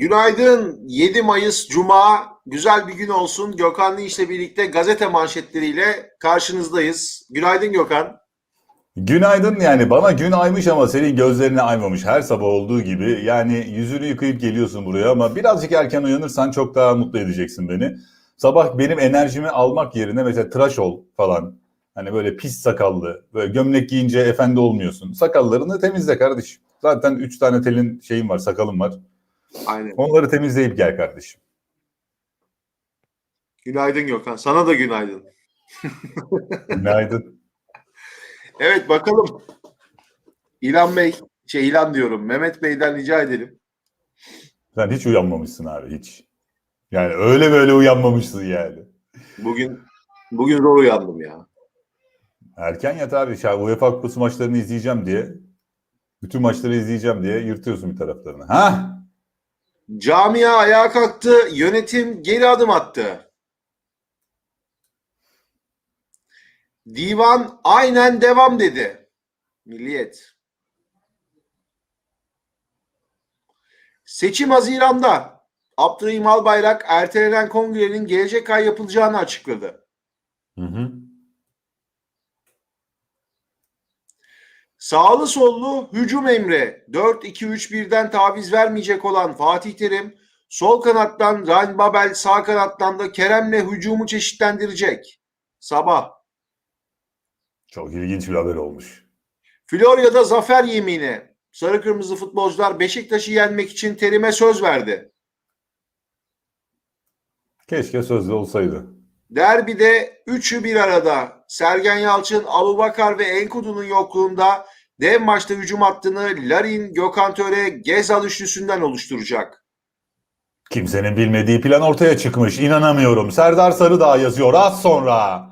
Günaydın. 7 Mayıs Cuma. Güzel bir gün olsun. Gökhan Dinç'le birlikte gazete manşetleriyle karşınızdayız. Günaydın Gökhan. Günaydın yani bana gün aymış ama senin gözlerine aymamış her sabah olduğu gibi. Yani yüzünü yıkayıp geliyorsun buraya ama birazcık erken uyanırsan çok daha mutlu edeceksin beni. Sabah benim enerjimi almak yerine mesela tıraş ol falan. Hani böyle pis sakallı, böyle gömlek giyince efendi olmuyorsun. Sakallarını temizle kardeşim. Zaten 3 tane telin şeyim var, sakalım var. Aynen. Onları temizleyip gel kardeşim. Günaydın Gökhan. Sana da günaydın. Günaydın. Evet bakalım. İlhan Bey, şey İlhan diyorum. Mehmet Bey'den rica edelim. Sen hiç uyanmamışsın abi hiç. Yani öyle böyle uyanmamışsın yani. Bugün bugün zor uyandım ya. Erken yat abi. Ya UEFA Kupası maçlarını izleyeceğim diye. Bütün maçları izleyeceğim diye yırtıyorsun bir taraflarını. Ha? Camia ayağa kalktı. Yönetim geri adım attı. Divan aynen devam dedi. Milliyet. Seçim Haziran'da. Abdurrahim Albayrak ertelenen kongrenin gelecek ay yapılacağını açıkladı. Hı hı. Sağlı sollu hücum emri 4-2-3-1'den taviz vermeyecek olan Fatih Terim sol kanattan Ryan Babel sağ kanattan da Kerem'le hücumu çeşitlendirecek. Sabah. Çok ilginç bir haber olmuş. Florya'da zafer yemini. Sarı kırmızı futbolcular Beşiktaş'ı yenmek için Terim'e söz verdi. Keşke sözlü olsaydı. Derbide üçü bir arada. Sergen Yalçın, Abubakar ve Enkudu'nun yokluğunda dev maçta hücum hattını Larin, Gökhan Töre, Gezal üçlüsünden oluşturacak. Kimsenin bilmediği plan ortaya çıkmış. İnanamıyorum. Serdar Sarıdağ yazıyor az sonra.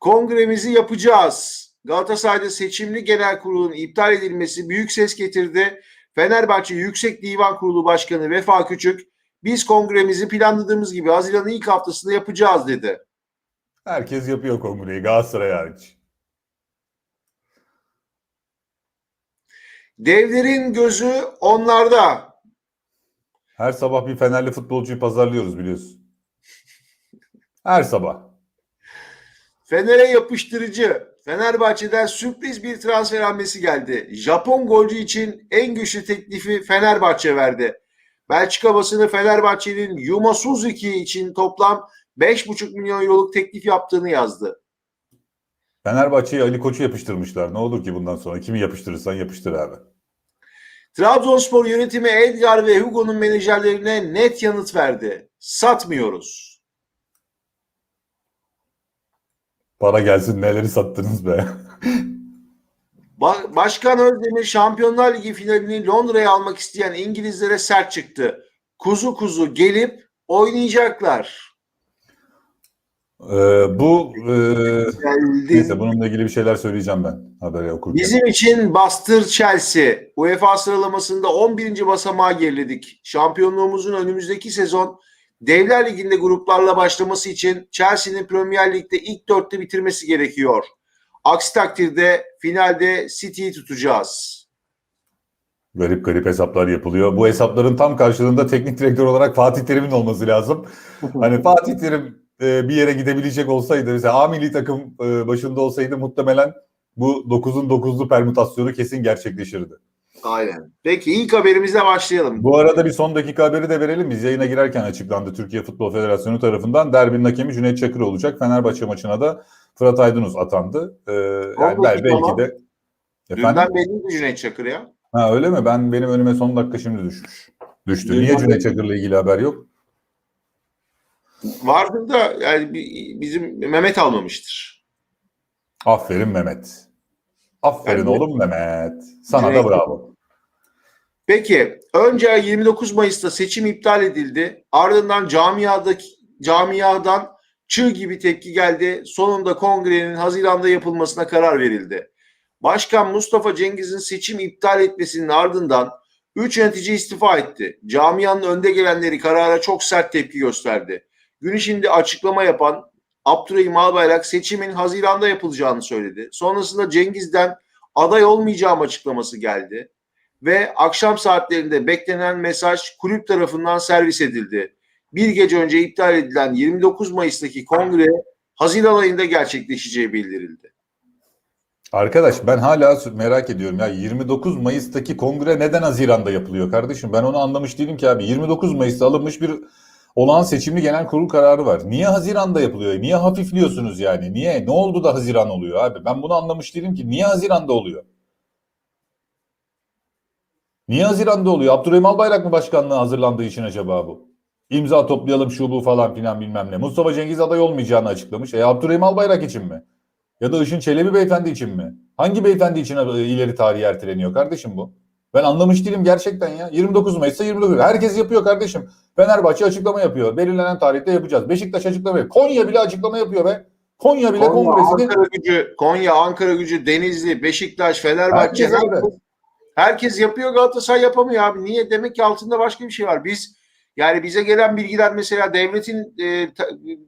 Kongremizi yapacağız. Galatasaray'da seçimli genel kurulun iptal edilmesi büyük ses getirdi. Fenerbahçe Yüksek Divan Kurulu Başkanı Vefa Küçük, biz kongremizi planladığımız gibi Haziran'ın ilk haftasında yapacağız dedi. Herkes yapıyor kongreyi Galatasaray hariç. Devlerin gözü onlarda. Her sabah bir Fenerli futbolcuyu pazarlıyoruz biliyorsun. Her sabah. Fener'e yapıştırıcı. Fenerbahçe'den sürpriz bir transfer hamlesi geldi. Japon golcü için en güçlü teklifi Fenerbahçe verdi. Belçika basını Fenerbahçe'nin Yuma Suzuki için toplam 5,5 milyon euroluk teklif yaptığını yazdı. Fenerbahçe'ye Ali Koç'u yapıştırmışlar. Ne olur ki bundan sonra? Kimi yapıştırırsan yapıştır abi. Trabzonspor yönetimi Edgar ve Hugo'nun menajerlerine net yanıt verdi. Satmıyoruz. Para gelsin neleri sattınız be. Ba- Başkan Özdemir Şampiyonlar Ligi finalini Londra'ya almak isteyen İngilizlere sert çıktı. Kuzu kuzu gelip oynayacaklar. Ee, bu e, neyse bununla ilgili bir şeyler söyleyeceğim ben haberi okurken. Bizim için bastır Chelsea. UEFA sıralamasında 11. basamağa geriledik. Şampiyonluğumuzun önümüzdeki sezon Devler Ligi'nde gruplarla başlaması için Chelsea'nin Premier Lig'de ilk dörtte bitirmesi gerekiyor. Aksi takdirde finalde City'yi tutacağız. Garip garip hesaplar yapılıyor. Bu hesapların tam karşılığında teknik direktör olarak Fatih Terim'in olması lazım. Hani Fatih Terim e, bir yere gidebilecek olsaydı, mesela A milli takım e, başında olsaydı muhtemelen bu 9'un 9'lu permütasyonu kesin gerçekleşirdi. Aynen. Peki ilk haberimizle başlayalım. Bu arada bir son dakika haberi de verelim. Biz yayına girerken açıklandı Türkiye Futbol Federasyonu tarafından. Derbinin hakemi Cüneyt Çakır olacak. Fenerbahçe maçına da Fırat Aydınus atandı. Ee, yani belki tamam. de... Dünden Efendim? belliydi Cüneyt Çakır ya. Ha öyle mi? Ben benim önüme son dakika şimdi düşmüş. Düştü. Dünden Niye Cüneyt. Çakır'la ilgili haber yok? Vardır da yani bi- bizim Mehmet almamıştır. Aferin Mehmet. Aferin de- oğlum Mehmet. Sana Cüneyt- da bravo. Peki önce 29 Mayıs'ta seçim iptal edildi. Ardından camiadaki camiadan çığ gibi tepki geldi. Sonunda kongrenin Haziran'da yapılmasına karar verildi. Başkan Mustafa Cengiz'in seçim iptal etmesinin ardından 3 yönetici istifa etti. Camianın önde gelenleri karara çok sert tepki gösterdi. Gün içinde açıklama yapan Abdurrahim Albayrak seçimin Haziran'da yapılacağını söyledi. Sonrasında Cengiz'den aday olmayacağım açıklaması geldi. ve akşam saatlerinde beklenen mesaj kulüp tarafından servis edildi. Bir gece önce iptal edilen 29 Mayıs'taki kongre Haziran ayında gerçekleşeceği bildirildi. Arkadaş ben hala merak ediyorum ya 29 Mayıs'taki kongre neden Haziran'da yapılıyor kardeşim? Ben onu anlamış değilim ki abi. 29 Mayıs'ta alınmış bir olağan seçimli genel kurul kararı var. Niye Haziran'da yapılıyor? Niye hafifliyorsunuz yani? Niye? Ne oldu da Haziran oluyor abi? Ben bunu anlamış değilim ki. Niye Haziran'da oluyor? Niye Haziran'da oluyor? Abdurrahim Albayrak mı başkanlığı hazırlandığı için acaba bu? İmza toplayalım şu bu falan filan bilmem ne. Mustafa Cengiz aday olmayacağını açıklamış. E Abdurrahim Albayrak için mi? Ya da Işın Çelebi beyefendi için mi? Hangi beyefendi için ileri tarihi erteleniyor kardeşim bu? Ben anlamış değilim gerçekten ya. 29 Mayıs'ta 29. Herkes yapıyor kardeşim. Fenerbahçe açıklama yapıyor. Belirlenen tarihte yapacağız. Beşiktaş açıklama yapıyor. Konya bile açıklama yapıyor be. Konya bile Konya, kongresini Ankara gücü, Konya, Ankara gücü, Denizli, Beşiktaş, Fenerbahçe Herkes herkes, herkes yapıyor Galatasaray yapamıyor abi. Niye? Demek ki altında başka bir şey var. Biz yani bize gelen bilgiler mesela devletin e, te-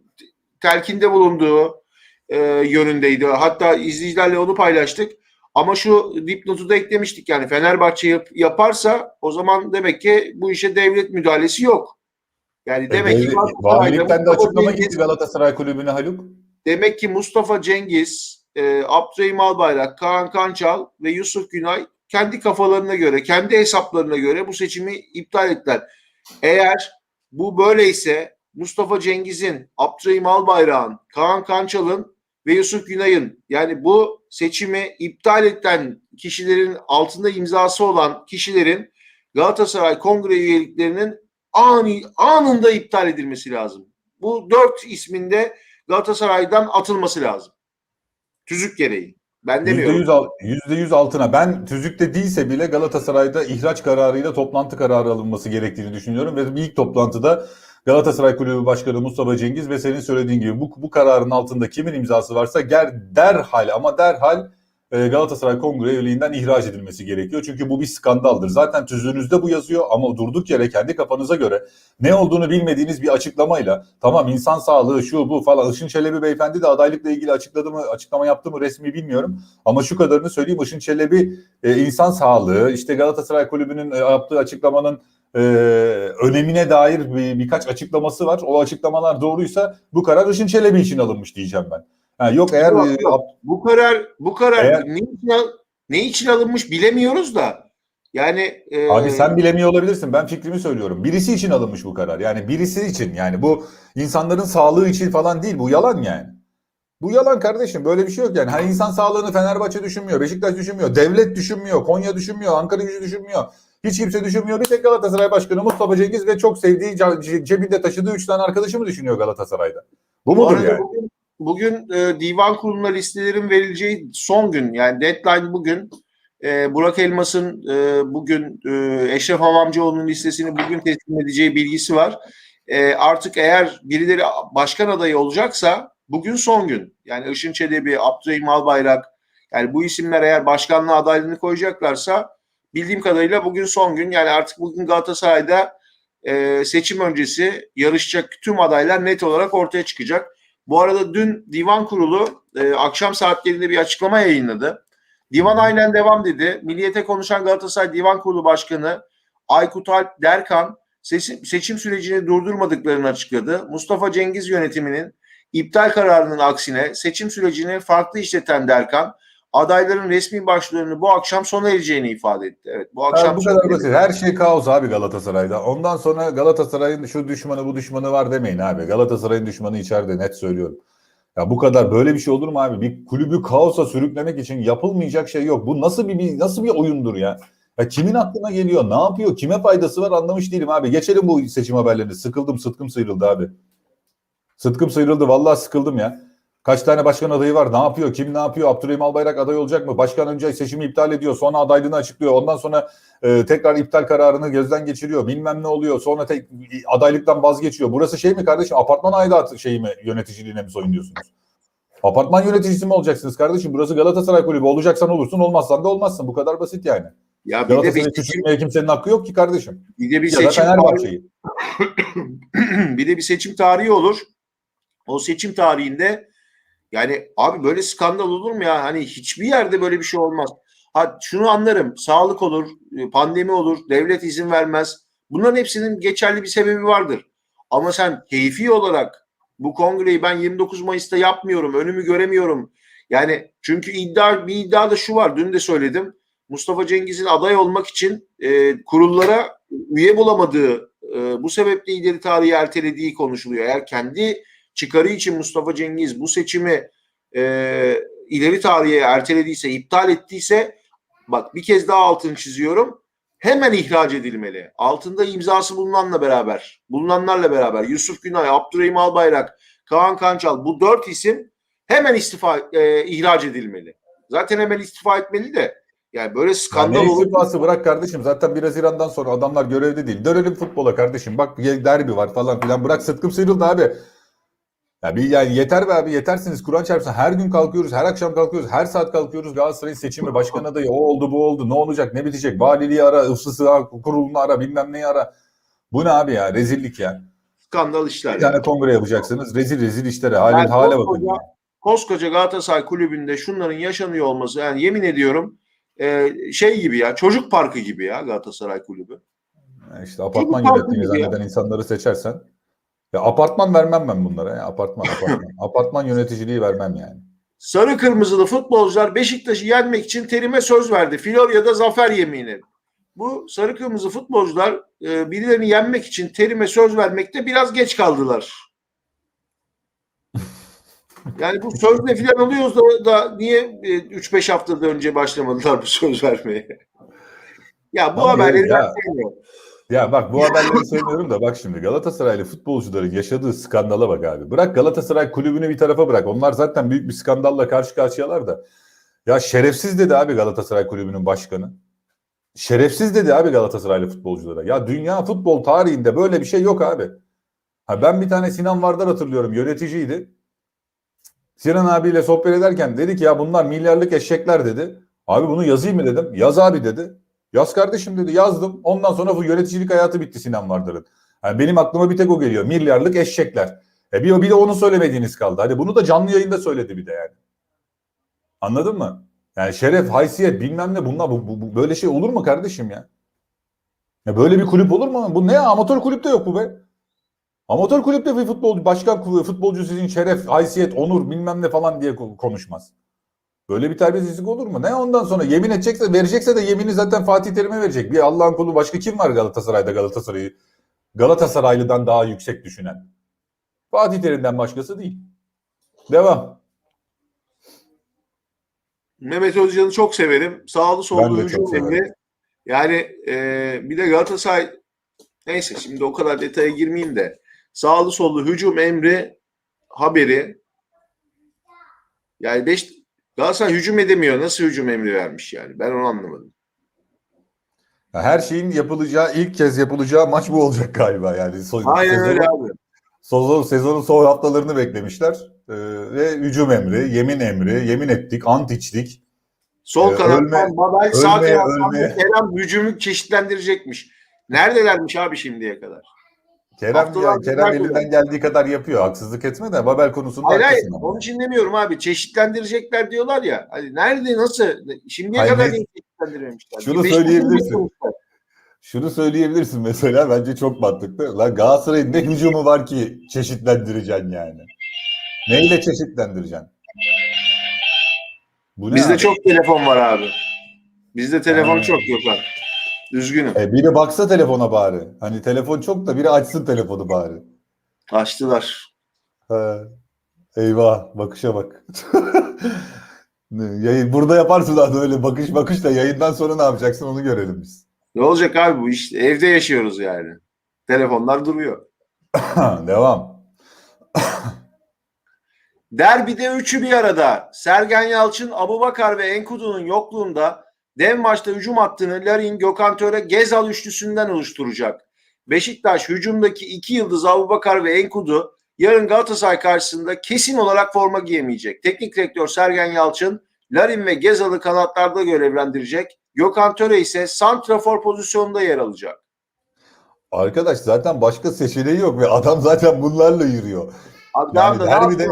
telkinde bulunduğu e, yönündeydi. Hatta izleyicilerle onu paylaştık. Ama şu dipnotu da eklemiştik yani Fenerbahçe yap- yaparsa o zaman demek ki bu işe devlet müdahalesi yok. Yani demek ki Devlet- Galatasaray'da Valilikten de açıklama gitti Galatasaray Kulübü'ne Haluk. Demek ki Mustafa Cengiz, e, Abdurrahim Albayrak, Kaan Kançal ve Yusuf Günay kendi kafalarına göre, kendi hesaplarına göre bu seçimi iptal ettiler. Eğer bu böyleyse Mustafa Cengiz'in, Abdurrahim Albayrak'ın, Kaan Kançal'ın ve Yusuf Günay'ın yani bu seçimi iptal eden kişilerin altında imzası olan kişilerin Galatasaray Kongre üyeliklerinin ani, anında iptal edilmesi lazım. Bu dört isminde Galatasaray'dan atılması lazım. Tüzük gereği. Ben demiyorum. %100, al- %100 altına. Ben tüzükte değilse bile Galatasaray'da ihraç kararıyla toplantı kararı alınması gerektiğini düşünüyorum. Ve ilk toplantıda Galatasaray Kulübü Başkanı Mustafa Cengiz ve senin söylediğin gibi bu, bu kararın altında kimin imzası varsa ger, derhal ama derhal e, Galatasaray Kongre üyeliğinden ihraç edilmesi gerekiyor. Çünkü bu bir skandaldır. Zaten tüzüğünüzde bu yazıyor ama durduk yere kendi kafanıza göre ne olduğunu bilmediğiniz bir açıklamayla tamam insan sağlığı şu bu falan Işın Çelebi beyefendi de adaylıkla ilgili açıkladı mı açıklama yaptı mı resmi bilmiyorum. Ama şu kadarını söyleyeyim Işın Çelebi e, insan sağlığı işte Galatasaray Kulübü'nün e, yaptığı açıklamanın e, önemine dair bir, birkaç açıklaması var. O açıklamalar doğruysa bu karar Işın Çelebi için alınmış diyeceğim ben. Ha, yok eğer Yok, e, yok. Bu karar bu karar Eğer- ne, için, ne için alınmış bilemiyoruz da. Yani e, Abi sen bilemiyor olabilirsin. Ben fikrimi söylüyorum. Birisi için alınmış bu karar. Yani birisi için. Yani bu insanların sağlığı için falan değil. Bu yalan yani. Bu yalan kardeşim. Böyle bir şey yok yani. Hani insan sağlığını Fenerbahçe düşünmüyor. Beşiktaş düşünmüyor. Devlet düşünmüyor. Konya düşünmüyor. Ankara gücü düşünmüyor. Hiç kimse düşünmüyor. Bir tek Galatasaray Başkanı Mustafa Cengiz ve çok sevdiği ce- cebinde taşıdığı üç tane arkadaşı mı düşünüyor Galatasaray'da? Bu bu mudur yani? bugün, bugün e, divan kuruluna listelerin verileceği son gün yani deadline bugün. E, Burak Elmas'ın e, bugün e, Eşref Hamamcıoğlu'nun listesini bugün teslim edeceği bilgisi var. E, artık eğer birileri başkan adayı olacaksa bugün son gün. Yani Işın Çelebi, Abdurrahim Albayrak yani bu isimler eğer başkanlığa adaylığını koyacaklarsa bildiğim kadarıyla bugün son gün. Yani artık bugün Galatasaray'da e, seçim öncesi yarışacak tüm adaylar net olarak ortaya çıkacak. Bu arada dün divan kurulu e, akşam saatlerinde bir açıklama yayınladı. Divan aynen devam dedi. Milliyete konuşan Galatasaray Divan Kurulu Başkanı Aykut Alp Derkan seçim, seçim sürecini durdurmadıklarını açıkladı. Mustafa Cengiz yönetiminin iptal kararının aksine seçim sürecini farklı işleten Derkan adayların resmi başvurularını bu akşam sona ereceğini ifade etti. Evet bu akşam bu kadar basit. Her şey kaos abi Galatasaray'da. Ondan sonra Galatasaray'ın şu düşmanı bu düşmanı var demeyin abi. Galatasaray'ın düşmanı içeride net söylüyorum. Ya bu kadar böyle bir şey olur mu abi? Bir kulübü kaosa sürüklemek için yapılmayacak şey yok. Bu nasıl bir, bir nasıl bir oyundur ya? Ya kimin aklına geliyor? Ne yapıyor? Kime faydası var anlamış değilim abi. Geçelim bu seçim haberlerini. Sıkıldım, sıtkım sıyrıldı abi. Sıtkım sıyrıldı. Vallahi sıkıldım ya. Kaç tane başkan adayı var? Ne yapıyor? Kim ne yapıyor? Abdurrahim Albayrak aday olacak mı? Başkan önce seçimi iptal ediyor. Sonra adaylığını açıklıyor. Ondan sonra e, tekrar iptal kararını gözden geçiriyor. Bilmem ne oluyor. Sonra tek, adaylıktan vazgeçiyor. Burası şey mi kardeşim? Apartman aidatı şeyi mi yöneticiliğine mi soyunuyorsunuz? Apartman yöneticisi mi olacaksınız kardeşim? Burası Galatasaray Kulübü. Olacaksan olursun, olmazsan da olmazsın. Bu kadar basit yani. Ya bir de bir seçim, kimsenin hakkı yok ki kardeşim. bir de bir Ya seçim tarihi, bir de bir seçim tarihi olur. O seçim tarihinde yani abi böyle skandal olur mu ya? Hani hiçbir yerde böyle bir şey olmaz. Ha, şunu anlarım. Sağlık olur, e, pandemi olur, devlet izin vermez. Bunların hepsinin geçerli bir sebebi vardır. Ama sen keyfi olarak bu kongreyi ben 29 Mayıs'ta yapmıyorum, önümü göremiyorum. Yani çünkü iddia bir iddia da şu var. Dün de söyledim. Mustafa Cengiz'in aday olmak için e, kurullara üye bulamadığı, e, bu sebeple ileri tarihi ertelediği konuşuluyor. Eğer kendi çıkarı için Mustafa Cengiz bu seçimi e, ileri tarihe ertelediyse, iptal ettiyse bak bir kez daha altını çiziyorum. Hemen ihraç edilmeli. Altında imzası bulunanla beraber, bulunanlarla beraber Yusuf Günay, Abdurrahim Albayrak, Kaan Kançal bu dört isim hemen istifa e, ihraç edilmeli. Zaten hemen istifa etmeli de yani böyle skandal ne olur. istifası bırak kardeşim. Zaten 1 Haziran'dan sonra adamlar görevde değil. Dönelim futbola kardeşim. Bak derbi var falan filan. Bırak sıtkım sıyrıldı abi. Ya bir yani yeter be abi yetersiniz. Kur'an çarpsın. Her gün kalkıyoruz. Her akşam kalkıyoruz. Her saat kalkıyoruz. Galatasaray'ın seçimi, başkan adayı. O oldu bu oldu. Ne olacak? Ne bitecek? Valiliği ara. ıfsısı ara. Kurulunu ara. Bilmem neyi ara. Bu ne abi ya? Rezillik ya. Skandal işler. Bir tane kongre yapacaksınız. Rezil rezil işlere. Hale, Yani hale bakın. koskoca, koskoca Galatasaray kulübünde şunların yaşanıyor olması yani yemin ediyorum e, şey gibi ya çocuk parkı gibi ya Galatasaray kulübü. Ya İşte apartman yönettiğini zanneden insanları seçersen. Ya apartman vermem ben bunlara ya. Apartman apartman. apartman yöneticiliği vermem yani. Sarı kırmızılı futbolcular Beşiktaş'ı yenmek için terime söz verdi. Florya'da zafer yemini. Bu sarı kırmızı futbolcular e, birilerini yenmek için terime söz vermekte biraz geç kaldılar. Yani bu sözle filan oluyoruz da, da niye e, 3-5 haftada önce başlamadılar bu söz vermeye? Ya bu Ama haberleri ya- ben sevmiyorum. Ya bak bu haberleri sevmiyorum da bak şimdi Galatasaraylı futbolcuların yaşadığı skandala bak abi. Bırak Galatasaray kulübünü bir tarafa bırak. Onlar zaten büyük bir skandalla karşı karşıyalar da. Ya şerefsiz dedi abi Galatasaray kulübünün başkanı. Şerefsiz dedi abi Galatasaraylı futbolculara. Ya dünya futbol tarihinde böyle bir şey yok abi. Ha ben bir tane Sinan Vardar hatırlıyorum yöneticiydi. Sinan abiyle sohbet ederken dedi ki ya bunlar milyarlık eşekler dedi. Abi bunu yazayım mı dedim. Yaz abi dedi. Yaz kardeşim dedi yazdım. Ondan sonra bu yöneticilik hayatı bitti Sinan Vardar'ın. Yani benim aklıma bir tek o geliyor. Milyarlık eşekler. E bir, bir de onu söylemediğiniz kaldı. Hadi bunu da canlı yayında söyledi bir de yani. Anladın mı? Yani şeref, haysiyet bilmem ne bunlar bu, bu- bu- böyle şey olur mu kardeşim ya? Ya böyle bir kulüp olur mu? Bu ne ya? Amatör kulüpte yok bu be. Amatör kulüpte bir futbolcu, başkan futbolcu sizin şeref, haysiyet, onur bilmem ne falan diye ko- konuşmaz. Böyle bir terbiyesizlik olur mu? Ne ondan sonra yemin edecekse verecekse de yemini zaten Fatih Terim'e verecek. Bir Allah'ın kulu başka kim var Galatasaray'da Galatasaray'ı Galatasaraylı'dan daha yüksek düşünen? Fatih Terim'den başkası değil. Devam. Mehmet Özcan'ı çok severim. Sağlı sollu hücum emri. Yani e, bir de Galatasaray neyse şimdi o kadar detaya girmeyeyim de sağlı sollu hücum emri haberi yani beş, Galatasaray hücum edemiyor. Nasıl hücum emri vermiş yani? Ben onu anlamadım. Ya Her şeyin yapılacağı ilk kez yapılacağı maç bu olacak galiba yani. So- Aynen sezonun- öyle abi. Sezon, sezonun son haftalarını beklemişler. Ee, ve hücum emri, yemin emri, yemin ettik, ant içtik. Sol Ee, kanattan Babel, sağ kanattan. Kerem hücumu çeşitlendirecekmiş. Neredelermiş abi şimdiye kadar? Kerem, ya, Kerem elinden geldiği kadar yapıyor. Haksızlık etme de Babel konusunda Hayır hayır ama. onun için demiyorum abi. Çeşitlendirecekler diyorlar ya. Hani nerede nasıl? Şimdiye Hayır, kadar ne- niye çeşitlendirememişler? Şunu söyleyebilirsin. Şunu söyleyebilirsin mesela bence çok mantıklı. Lan Galatasaray'ın ne hücumu var ki çeşitlendireceksin yani? Neyle çeşitlendireceksin? Bu ne Bizde abi? çok telefon var abi. Bizde telefon Ha. çok yok abi. Üzgünüm. E, biri baksa telefona bari. Hani telefon çok da biri açsın telefonu bari. Açtılar. Ha. Eyvah bakışa bak. Yayın, burada yaparsın daha öyle bakış bakış da yayından sonra ne yapacaksın onu görelim biz. Ne olacak abi bu işte? Evde yaşıyoruz yani. Telefonlar duruyor. Devam. Derbide üçü bir arada. Sergen Yalçın, Abubakar ve Enkudu'nun yokluğunda dev maçta hücum hattını Larin, Gökhan Töre, Gezal üçlüsünden oluşturacak. Beşiktaş hücumdaki iki yıldız Abubakar ve Enkudu yarın Galatasaray karşısında kesin olarak forma giyemeyecek. Teknik direktör Sergen Yalçın, Larin ve Gezal'ı kanatlarda görevlendirecek. Gökhan Töre ise santrafor pozisyonunda yer alacak. Arkadaş zaten başka seçeneği yok ve adam zaten bunlarla yürüyor. Abi Yani daha da derbide-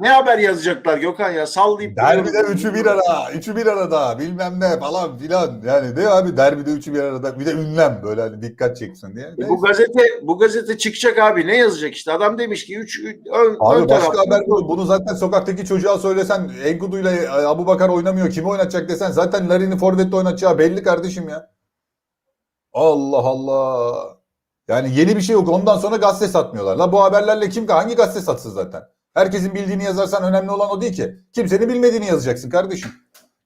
ne, haber yazacaklar Gökhan ya sallayıp Derbide üçü bir ara, üçü bir arada bilmem ne falan filan. Yani ne abi derbide üçü bir arada bir de ünlem böyle hani dikkat çeksin diye. E bu gazete bu gazete çıkacak abi ne yazacak işte adam demiş ki 3 ön, Abi ön başka haber bu. Bunu zaten sokaktaki çocuğa söylesen Enkudu ile Abu Bakar oynamıyor. Kimi oynatacak desen zaten Larin'i forvette oynatacağı belli kardeşim ya. Allah Allah. Yani yeni bir şey yok. Ondan sonra gazete satmıyorlar. La bu haberlerle kim hangi gazete satsın zaten? Herkesin bildiğini yazarsan önemli olan o değil ki. Kimsenin bilmediğini yazacaksın kardeşim.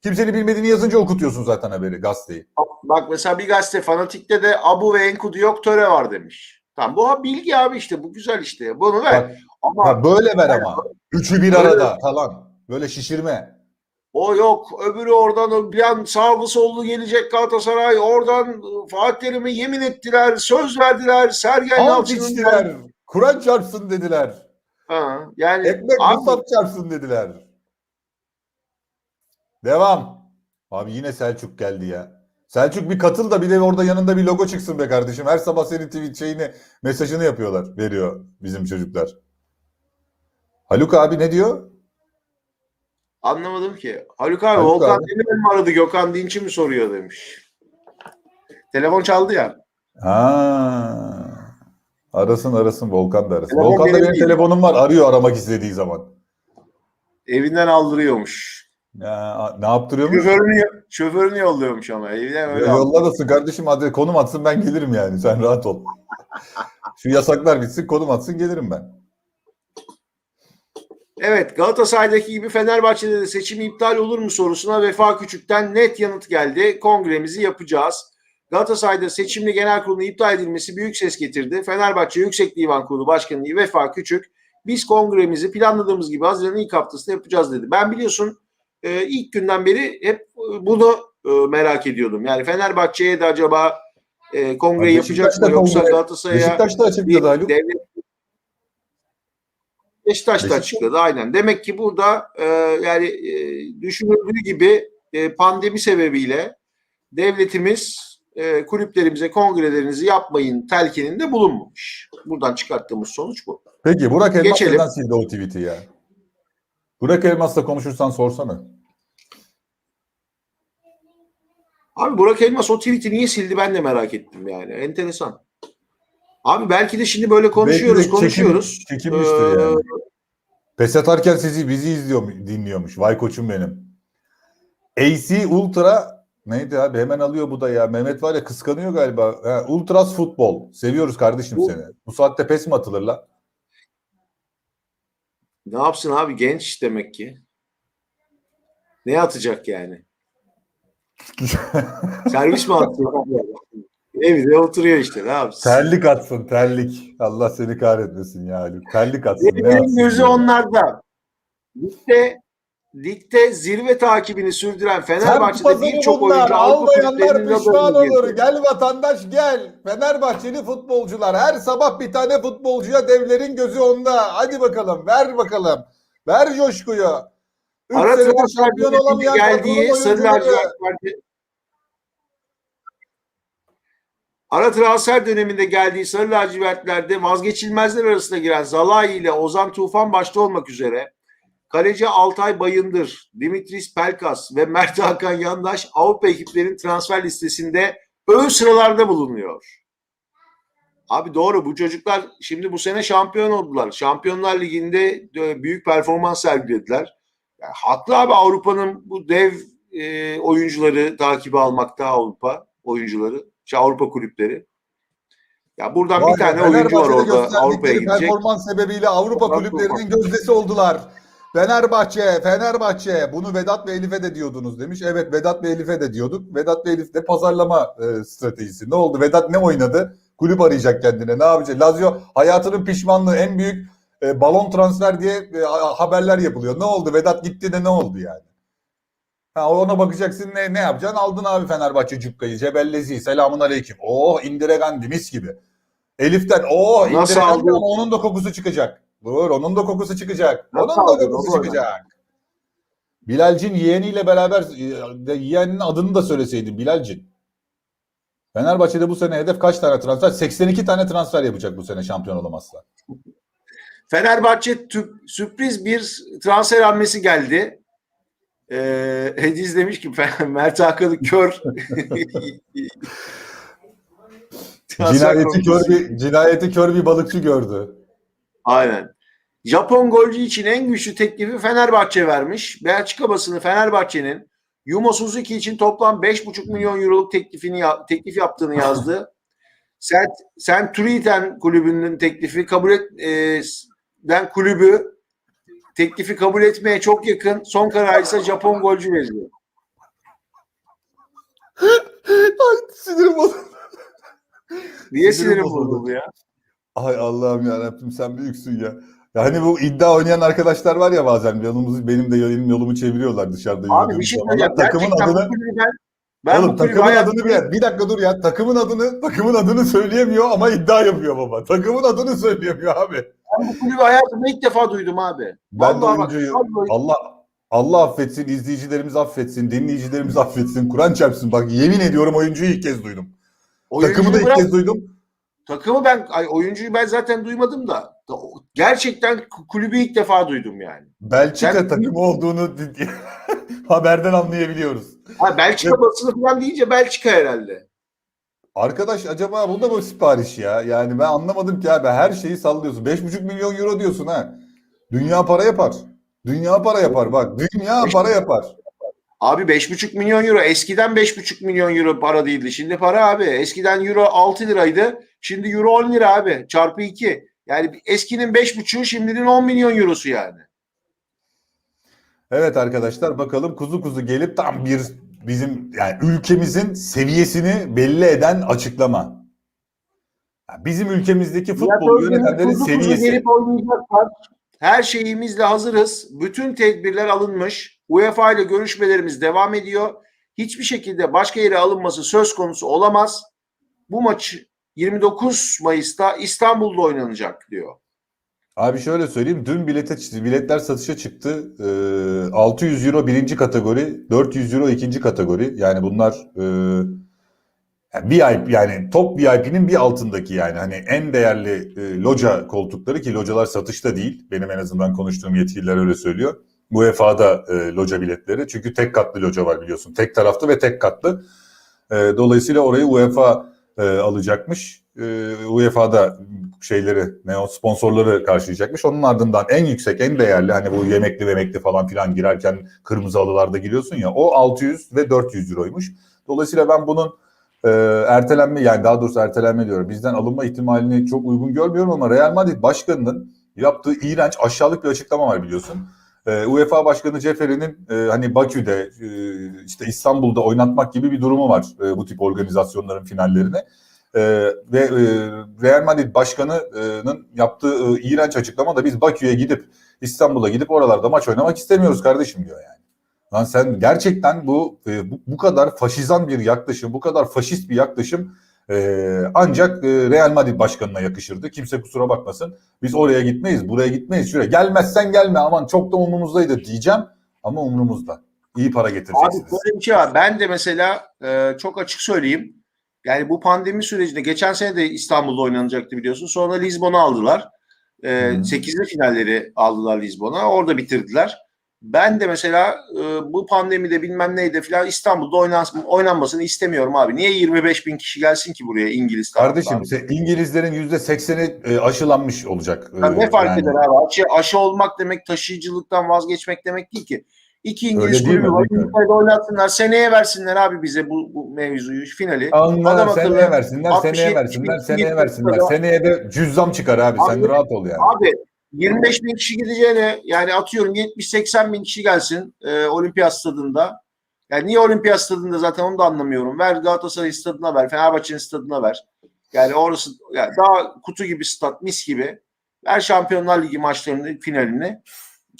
Kimsenin bilmediğini yazınca okutuyorsun zaten haberi gazeteyi. Bak mesela bir gazete fanatikte de Abu ve Enkudu yok töre var demiş. Tamam bu bilgi abi işte bu güzel işte bunu ver. Bak, Ama Ha, böyle ver ama. Üçü bir arada falan. Böyle şişirme. O yok öbürü oradan bir an sağlı sollu gelecek Galatasaray oradan Fatih Terim'e yemin ettiler söz verdiler Sergen Yalçın'ın. Kur'an çarpsın dediler. Ha, yani Ekmek abi, çarpsın dediler. Devam. Abi yine Selçuk geldi ya. Selçuk bir katıl da bir de orada yanında bir logo çıksın be kardeşim. Her sabah senin tweet şeyini, mesajını yapıyorlar, veriyor bizim çocuklar. Haluk abi ne diyor? Anlamadım ki. Haluk abi Haluk Volkan abi. Demirel mi aradı Gökhan Dinç'i mi soruyor demiş. Telefon çaldı ya. Ha. Arasın arasın Volkan da arasın. Telefon Volkan da benim benim değil. telefonum var. Arıyor aramak istediği zaman. Evinden aldırıyormuş. Ya, ne yaptırıyormuş? Şoförünü, şoförünü yolluyormuş ama evden öyle Ya yolladasın kardeşim hadi konum atsın ben gelirim yani sen rahat ol. Şu yasaklar bitsin konum atsın gelirim ben. Evet Galatasaray'daki gibi Fenerbahçe'de de seçim iptal olur mu sorusuna Vefa Küçük'ten net yanıt geldi. Kongremizi yapacağız. Galatasaray'da seçimli genel kurulun iptal edilmesi büyük ses getirdi. Fenerbahçe Yüksek Divan Kurulu Başkanı Vefa Küçük biz kongremizi planladığımız gibi Haziran'ın ilk haftasında yapacağız dedi. Ben biliyorsun e, ilk günden beri hep e, bunu e, merak ediyordum. Yani Fenerbahçe'ye de acaba kongre yapacak mı yoksa Galatasaray'a Beşiktaş'ta açıkladı Haluk. devlet Beşiktaş- açıkladı aynen. Demek ki burada e, yani e, düşünüldüğü gibi e, pandemi sebebiyle devletimiz e, kulüplerimize kongrelerinizi yapmayın telkininde bulunmamış. Buradan çıkarttığımız sonuç bu. Peki Burak Elmas Geçelim. neden sildi o tweet'i ya? Burak Elmas'la konuşursan sorsana. Abi Burak Elmas o tweet'i niye sildi ben de merak ettim yani. Enteresan. Abi belki de şimdi böyle konuşuyoruz Belki de konuşuyoruz. çekim- çekinmiştir Ee, yani. Pes atarken sizi bizi izliyor dinliyormuş. Vay koçum benim. AC Ultra neydi abi hemen alıyor bu da ya. Mehmet var ya kıskanıyor galiba. Ha, Ultras futbol. Seviyoruz kardeşim Bu- seni. Bu saatte pes mi atılır la? Ne yapsın abi genç demek ki. Ne atacak yani? Servis mi atıyor? Evde oturuyor işte ne yapsın? terlik atsın terlik. Allah seni kahretmesin ya Haluk. Terlik atsın. ne atsın gözü ya? onlarda. Ligde, ligde zirve takibini sürdüren Fenerbahçe'de birçok bunlar. oyuncu Avrupa Almayanlar kulüplerinin pişman adını olur. getirdi. Gel vatandaş gel. Fenerbahçeli futbolcular. Her sabah bir tane futbolcuya devlerin gözü onda. Hadi bakalım ver bakalım. Ver coşkuyu. Üç Ara senedir transfer şampiyon döneminde olamayan geldiği takımın Sarı oyuncuları. Ara transfer döneminde geldiği Sarı lacivertlerde vazgeçilmezler arasına giren Zalai ile Ozan Tufan başta olmak üzere kaleci Altay Bayındır, Dimitris Pelkas ve Mert Hakan Yandaş Avrupa ekiplerinin transfer listesinde ön sıralarda bulunuyor. Abi doğru bu çocuklar şimdi bu sene şampiyon oldular. Şampiyonlar Ligi'nde büyük performans sergilediler. Yani haklı abi Avrupa'nın bu dev e, oyuncuları takibi almakta Avrupa oyuncuları, şey Avrupa kulüpleri. Ya buradan Var bir tane oyuncu var orada Avrupa'ya gidecek. performans sebebiyle Avrupa kulüplerinin gözdesi oldular. Fenerbahçe, Fenerbahçe. Bunu Vedat ve Elif'e de diyordunuz demiş. Evet Vedat ve Elif'e de diyorduk. Vedat ve Elif de pazarlama e, stratejisi. Ne oldu? Vedat ne oynadı? Kulüp arayacak kendine. Ne yapacak? Lazio hayatının pişmanlığı en büyük e, balon transfer diye e, ha- haberler yapılıyor. Ne oldu? Vedat gitti de ne oldu yani? Ha, ona bakacaksın ne, ne yapacaksın? Aldın abi Fenerbahçe Cukka'yı, Cebellezi, selamun aleyküm. Oh Indire Gandhi mis gibi. Elif'ten oh Indire Gandhi aldın? ama onun da kokusu çıkacak. Dur onun da kokusu çıkacak. Nasıl onun da aldın kokusu oğlum? çıkacak. Bilalcin yeğeniyle beraber e, yeğeninin adını da söyleseydin Bilalcin. Fenerbahçe'de bu sene hedef kaç tane transfer? 82 tane transfer yapacak bu sene şampiyon olamazsa. Fenerbahçe sürpriz bir transfer hamlesi geldi. Ee, Ediz demiş ki Mert Hakan'ı kör. Cinayeti kör bir cinayeti kör bir balıkçı gördü. Aynen. Japon golcü için en güçlü teklifi Fenerbahçe vermiş. Belçika basını Fenerbahçe'nin Yumo Suzuki için toplam 5,5 milyon euroluk teklifini teklif yaptığını yazdı. Sen sen Turiten kulübünün teklifi kabul et e, kulübü teklifi kabul etmeye çok yakın. Son karar ise Japon golcü veriyor. Ay sinirim bozuldu. Niye Sinirim sinirim bozuldu. ya? Ay Allah'ım ya Rabbim sen büyüksün ya. Ya hani bu iddia oynayan arkadaşlar var ya bazen yanımızı benim de benim yolumu çeviriyorlar dışarıda Abi bir şey söyleyeceğim. Takımın adını ben, ben Oğlum takımın adını bir, bir dakika dur ya. Takımın adını takımın adını söyleyemiyor ama iddia yapıyor baba. Takımın adını söyleyemiyor abi. Ben bu kulübü hayatımda ilk defa duydum abi. Ben de Vallahi bak, oyuncuyu vallahi- Allah Allah affetsin, izleyicilerimiz affetsin, dinleyicilerimiz affetsin, Kur'an çarpsın. Bak yemin ediyorum oyuncuyu ilk kez duydum. Oyuncuyu Takımı da ilk bırak- kez duydum. Takımı ben ay, oyuncuyu ben zaten duymadım da gerçekten kulübü ilk defa duydum yani. Belçika Sen- takımı olduğunu haberden anlayabiliyoruz. Ha Belçika basını falan deyince Belçika herhalde. Arkadaş acaba bu da mı sipariş ya? Yani ben anlamadım ki abi. Her şeyi sallıyorsun. 5,5 milyon euro diyorsun ha. Dünya para yapar. Dünya para yapar bak. Dünya para yapar. Abi 5,5 milyon euro. Eskiden 5,5 milyon euro para değildi. Şimdi para abi. Eskiden euro 6 liraydı. Şimdi euro 10 lira abi. Çarpı 2. Yani eskinin 5,5'u şimdinin 10 milyon eurosu yani. Evet arkadaşlar bakalım kuzu kuzu gelip tam bir bizim yani ülkemizin seviyesini belli eden açıklama. Yani Bizim ülkemizdeki futbol yönetenlerin seviyesi. gelip oynayacaklar. Her şeyimizle hazırız. Bütün tedbirler alınmış. UEFA ile görüşmelerimiz devam ediyor. Hiçbir şekilde başka yere alınması söz konusu olamaz. Bu maç 29 Mayıs'ta İstanbul'da oynanacak diyor. Abi şöyle söyleyeyim dün bilete biletler satışa çıktı. Ee, 600 euro birinci kategori, 400 euro ikinci kategori. Yani bunlar e, VIP yani top VIP'nin bir altındaki yani hani en değerli e, loca koltukları ki localar satışta değil. Benim en azından konuştuğum yetkililer öyle söylüyor. UEFA'da e, loca biletleri. Çünkü tek katlı loca var biliyorsun. Tek taraflı ve tek katlı. E, dolayısıyla orayı UEFA e, alacakmış. E, UEFA'da şeyleri, ne o sponsorları karşılayacakmış. Onun ardından en yüksek, en değerli hani bu yemekli memekli falan filan girerken kırmızı halılarda giriyorsun ya o 600 ve 400 euroymuş. Dolayısıyla ben bunun e, ertelenme yani daha doğrusu ertelenme diyorum. Bizden alınma ihtimalini çok uygun görmüyorum ama Real Madrid başkanının yaptığı iğrenç aşağılık bir açıklama var biliyorsun. E, UEFA Başkanı Ceferi'nin e, hani Bakü'de e, işte İstanbul'da oynatmak gibi bir durumu var e, bu tip organizasyonların finallerini. E, ve e, Real Madrid Başkanı'nın yaptığı e, iğrenç açıklama da biz Bakü'ye gidip İstanbul'a gidip oralarda maç oynamak istemiyoruz kardeşim diyor yani. Lan sen gerçekten bu, e, bu kadar faşizan bir yaklaşım, bu kadar faşist bir yaklaşım e, ancak Real Madrid başkanına yakışırdı. Kimse kusura bakmasın. Biz oraya gitmeyiz, buraya gitmeyiz. Şuraya gelmezsen gelme aman çok da umurumuzdaydı diyeceğim ama umurumuzda. İyi para Abi getireceksiniz. böyle bir şey var. Ben de mesela çok açık söyleyeyim. Yani bu pandemi sürecinde geçen sene de İstanbul'da oynanacaktı biliyorsun. Sonra Lizbon'a aldılar. E, hı. 8'li finalleri aldılar Lizbon'a. Orada bitirdiler. Ben de mesela e, bu pandemide bilmem neydi falan İstanbul'da oynans oynanmasını istemiyorum abi. Niye 25 bin kişi gelsin ki buraya İngiliz Kardeşim se- İngilizlerin yüzde sekseni e, aşılanmış olacak. Ya E, ne fark yani. eder abi? Aşı, aşı olmak demek taşıyıcılıktan vazgeçmek demek değil ki. İki İngiliz kulübü var. İngiltere'de oynatsınlar. Seneye versinler abi bize bu, bu mevzuyu, finali. Onlar Adam seneye versinler, 60, seneye 70, versinler, 70, seneye 70 versinler. Seneye de cüzzam çıkar abi. Sen Abi- rahat ol yani. Abi 25 bin kişi gideceğine yani atıyorum 70-80 bin kişi gelsin e, olimpiyat stadında. Yani niye olimpiyat stadında zaten onu da anlamıyorum. Ver Galatasaray stadına ver, Fenerbahçe'nin stadına ver. Yani orası yani daha kutu gibi stat, mis gibi. Ver Şampiyonlar Ligi maçlarını, finalini.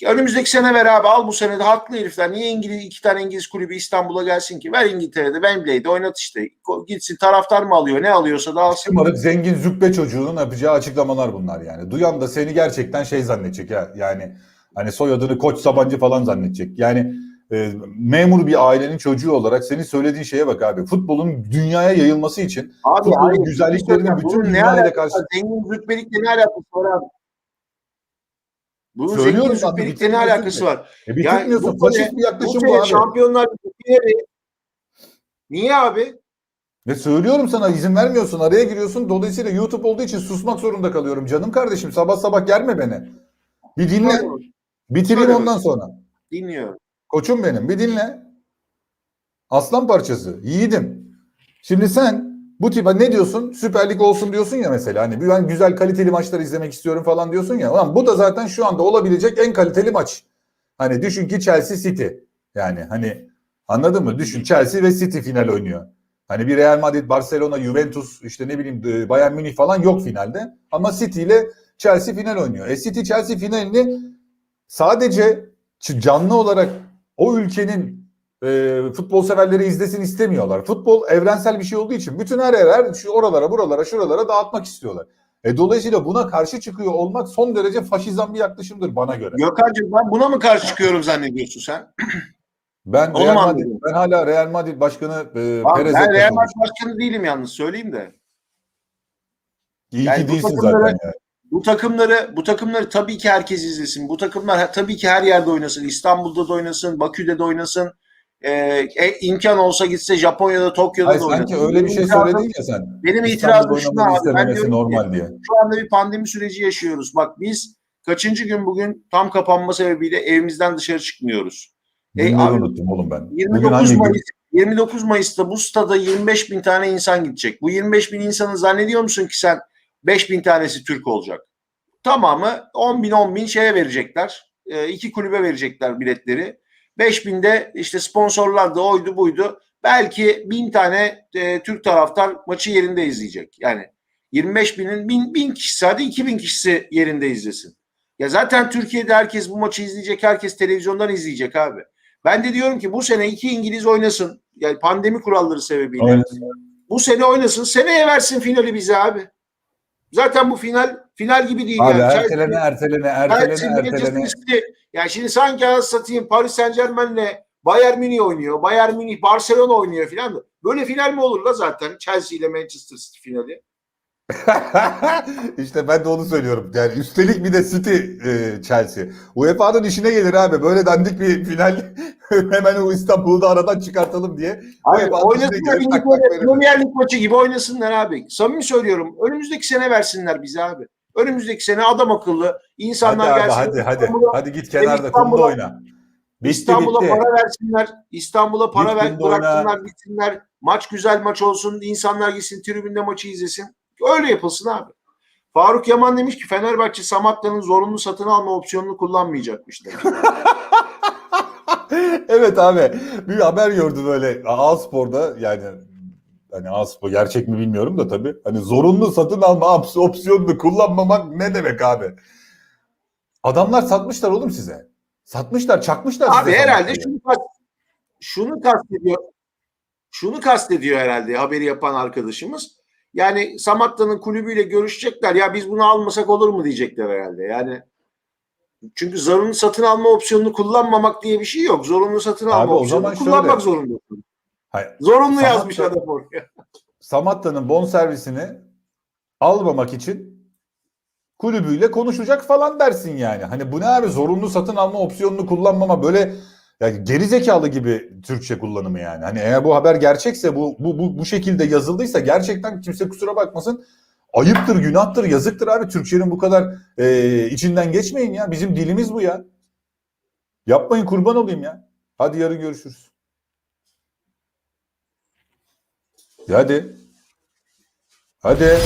Önümüzdeki sene ver abi. Al bu sene de haklı herifler. Niye İngiliz iki tane İngiliz kulübü İstanbul'a gelsin ki? Ver İngiltere'de, Wembley'de oynat işte. Gitsin taraftar mı alıyor? Ne alıyorsa da alsın. Şımarık zengin züppe çocuğunun yapacağı açıklamalar bunlar yani. Duyan da seni gerçekten şey zannedecek ya. Yani hani soyadını Koç Sabancı falan zannedecek. Yani e, memur bir ailenin çocuğu olarak senin söylediğin şeye bak abi. Futbolun dünyaya yayılması için Abi Futbolun hayır, güzelliklerini bir söyleyeceğim. bütün dünyayla karşı-? Zengin züppelikle ne alakası var abi? Bunun Söylüyorum Süper Lig'le ne alakası ki. var? E Yani bitirmiyorsun. bu sene- Faşist bir yaklaşım Bu bu abi. Şampiyonlar Ligi finali Niye abi? Ve söylüyorum sana izin vermiyorsun. Araya giriyorsun. Dolayısıyla YouTube olduğu için susmak zorunda kalıyorum. Canım kardeşim sabah sabah germe beni. Bir dinle. Bitireyim Söyle ondan sonra. Dinliyorum. Koçum benim bir dinle. Aslan parçası. Yiğidim. Şimdi sen bu tip ne diyorsun? Süper Lig olsun diyorsun ya mesela. Hani ben güzel kaliteli maçlar izlemek istiyorum falan diyorsun ya. Ulan bu da zaten şu anda olabilecek en kaliteli maç. Hani düşün ki Chelsea City. Yani hani anladın mı? Düşün Chelsea ve City final oynuyor. Hani bir Real Madrid, Barcelona, Juventus işte ne bileyim e, Bayern Münih falan yok finalde. Ama City ile Chelsea final oynuyor. E City Chelsea finalini sadece canlı olarak o ülkenin e, futbol severleri izlesin istemiyorlar. Futbol evrensel bir şey olduğu için bütün her yer şu oralara buralara şuralara dağıtmak istiyorlar. E, dolayısıyla buna karşı çıkıyor olmak son derece faşizan bir yaklaşımdır bana göre. Gökhan'cığım ben buna mı karşı çıkıyorum zannediyorsun sen? Ben Onu Real Madrid, ben hala Real Madrid başkanı e, Perez'e ben Real. Madrid başkanı değilim yalnız söyleyeyim de. İyi Yani ki değilsin zaten yani. Bu takımları bu takımları tabii ki herkes izlesin. Bu takımlar tabii ki her yerde oynasın. İstanbul'da da oynasın, Bakü'de de oynasın. Ee, e, imkan olsa gitse Japonya'da, Tokyo'da Hayır, da oynasın. sanki öyle bir şey itirazım- söyledin ya sen. Benim itirazım şu abi. Ben ki, normal diye. şu anda bir pandemi süreci yaşıyoruz. Bak biz kaçıncı gün bugün tam kapanma sebebiyle evimizden dışarı çıkmıyoruz. E, Günleri abi, unuttum oğlum ben. Bugün 29 hangi gün? Mayıs 29 Mayıs'ta bu stada 25 bin tane insan gidecek. Bu 25 bin insanı zannediyor musun ki sen 5 bin tanesi Türk olacak? Tamamı 10 bin 10 bin şeye verecekler. E, iki kulübe verecekler biletleri. 5 binde işte sponsorlar da oydu buydu. Belki bin tane e, Türk taraftar maçı yerinde izleyecek. Yani 25 binin bin, bin kişisi hadi 2000 kişisi yerinde izlesin. Ya zaten Türkiye'de herkes bu maçı izleyecek. Herkes televizyondan izleyecek abi. Ben de diyorum ki bu sene iki İngiliz oynasın. Yani pandemi kuralları sebebiyle. Oynasın. Bu sene oynasın. Seneye versin finali bize abi. Zaten bu final final gibi değil. Abi yani. ertelene Chelsea, Manchester ertelene. City. Yani şimdi sanki satayım Paris Saint Germain'le Bayern Münih oynuyor. Bayern Münih Barcelona oynuyor filan. Böyle final mi olur la zaten Chelsea ile Manchester City finali? işte ben de onu söylüyorum. Yani üstelik bir de City e, Chelsea. UEFA'nın işine gelir abi. Böyle dandik bir final hemen o İstanbul'u da aradan çıkartalım diye. Abi UEFA'nın oynasınlar İngiltere. Premier Lig maçı gibi oynasınlar abi. Samimi söylüyorum. Önümüzdeki sene versinler bize abi. Önümüzdeki sene adam akıllı Hadi insanlar abi gelsin. hadi hadi. Hadi git kenarda kumda oyna. Bitti İstanbul'a bitti. para versinler. İstanbul'a para Git ver, bıraksınlar gitsinler. Maç güzel maç olsun. insanlar gitsin tribünde maçı izlesin. Öyle yapılsın abi. Faruk Yaman demiş ki Fenerbahçe Samatta'nın zorunlu satın alma opsiyonunu kullanmayacakmış demiş. evet abi. Bir haber gördüm böyle A-Spor'da yani hani A-Spor gerçek mi bilmiyorum da tabii. Hani zorunlu satın alma ops- opsiyonunu kullanmamak ne demek abi? Adamlar satmışlar oğlum size. Satmışlar, çakmışlar abi size. herhalde Samatta'yı. şunu, kast- şunu kastediyor. Şunu kastediyor herhalde haberi yapan arkadaşımız. Yani Samatta'nın kulübüyle görüşecekler. Ya biz bunu almasak olur mu diyecekler herhalde. Yani çünkü zorunlu satın alma opsiyonunu kullanmamak diye bir şey yok. Zorunlu satın alma Abi opsiyonunu zaman şöyle- kullanmak zorundasın. Hayır. Zorunlu Samatta- yazmış adam oraya. Samatta'nın bonservisini almamak için kulübüyle konuşacak falan dersin yani. Hani bu ne abi zorunlu satın alma opsiyonunu kullanmama böyle yani geri zekalı gibi Türkçe kullanımı yani. Hani eğer bu haber gerçekse bu bu bu, bu şekilde yazıldıysa gerçekten kimse kusura bakmasın. Ayıptır, günahtır, yazıktır abi. Türkçenin bu kadar e, içinden geçmeyin ya. Bizim dilimiz bu ya. Yapmayın kurban olayım ya. Hadi yarın görüşürüz. Hadi. Hadi.